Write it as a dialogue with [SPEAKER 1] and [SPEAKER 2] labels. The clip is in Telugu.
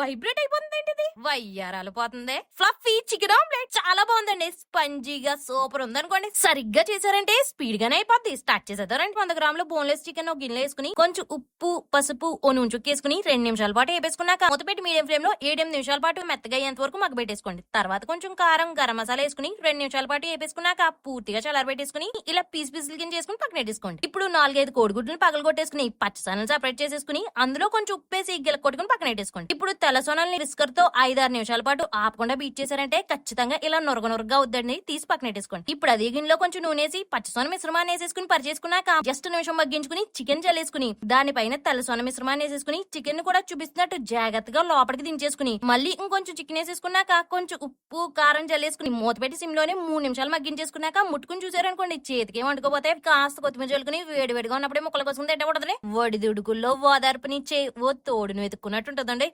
[SPEAKER 1] వైబ్రేట్ అయిపోతుంది ఏంటిది? వయ్యారాలు పోతుంది. ఫ్లఫీ చికెన్ ఆమ్లెట్ చాలా బాగుందండి. స్పంజీగా సూపర్ ఉందనుకోండి. సరిగ్గా చేశారంటే స్పీడ్ గానే అయిపోద్ది. స్టార్ట్ చేసేదారండి వంద గ్రాములు బోన్లెస్ చికెన్ ఒక గిన్నె వేసుకుని కొంచెం ఉప్పు పసుపు ఓ నూనె రెండు నిమిషాల పాటు వేపేసుకున్నాక మూత పెట్టి మీడియం ఫ్లేమ్లో ఏడెనిమిది నిమిషాల పాటు మెత్తగా అయ్యేంత వరకు మగ్గబెట్టేసుకోండి. తర్వాత కొంచెం కారం గరం మసాలా వేసుకుని రెండు నిమిషాల పాటు వేపేసుకున్నాక పూర్తిగా చల్లారబెట్టేసుకుని ఇలా పీస్ పీసులు కింద చేసుకుని పక్కన పెట్టేసుకోండి. ఇప్పుడు నాలుగైదు కోడిగుడ్లను పగల కొట్టేసుకుని పచ్చసనలు సపరేట్ చేసేసుకుని అందులో కొంచెం ఉప్పేసి గిల కొట్టుకుని పక్కన పెట్టేసుకోండి. ఇప్పుడు తెల్లసోనల్ని విస్కర్తో ఐదారు నిమిషాల పాటు ఆపకుండా బీట్ చేశారంటే ఖచ్చితంగా ఇలా నొరగ నొరగగా వద్దండి. తీసి పక్కన పెట్టేసుకోండి. ఇప్పుడు అదే గిన్నెలో కొంచెం నూనె వేసి పచ్చసోన మిశ్రమాన్ని వేసేసుకుని పరిచేసుకున్నాక జస్ట్ నిమిషం మగ్గించుకుని చికెన్ చల్లేసుకుని దానిపైన తెల్లసోన మిశ్రమాన్ని వేసేసుకుని చికెన్ కూడా చూపిస్తున్నట్టు జాగ్రత్తగా లోపలికి దించేసుకుని మళ్ళీ ఇంకొంచెం చికెన్ వేసేసుకున్నాక కొంచెం ఉప్పు కారం చల్లేసుకుని మూత పెట్టి సిమ్లోనే మూడు నిమిషాలు మగ్గించేసుకున్నాక ముట్టుకుని చూసారనుకోండి చేతికి వండుకోపోతే కాస్త కొత్తిమీర చల్లుకుని వేడి వేడిగా ఉన్నప్పుడే ముక్కల కోసం తింటకూడదు వడిదుడుకుల్లో ఓదార్పునిచ్చే ఓ తోడును వెతుక్కున్నట్టు ఉంటుందండి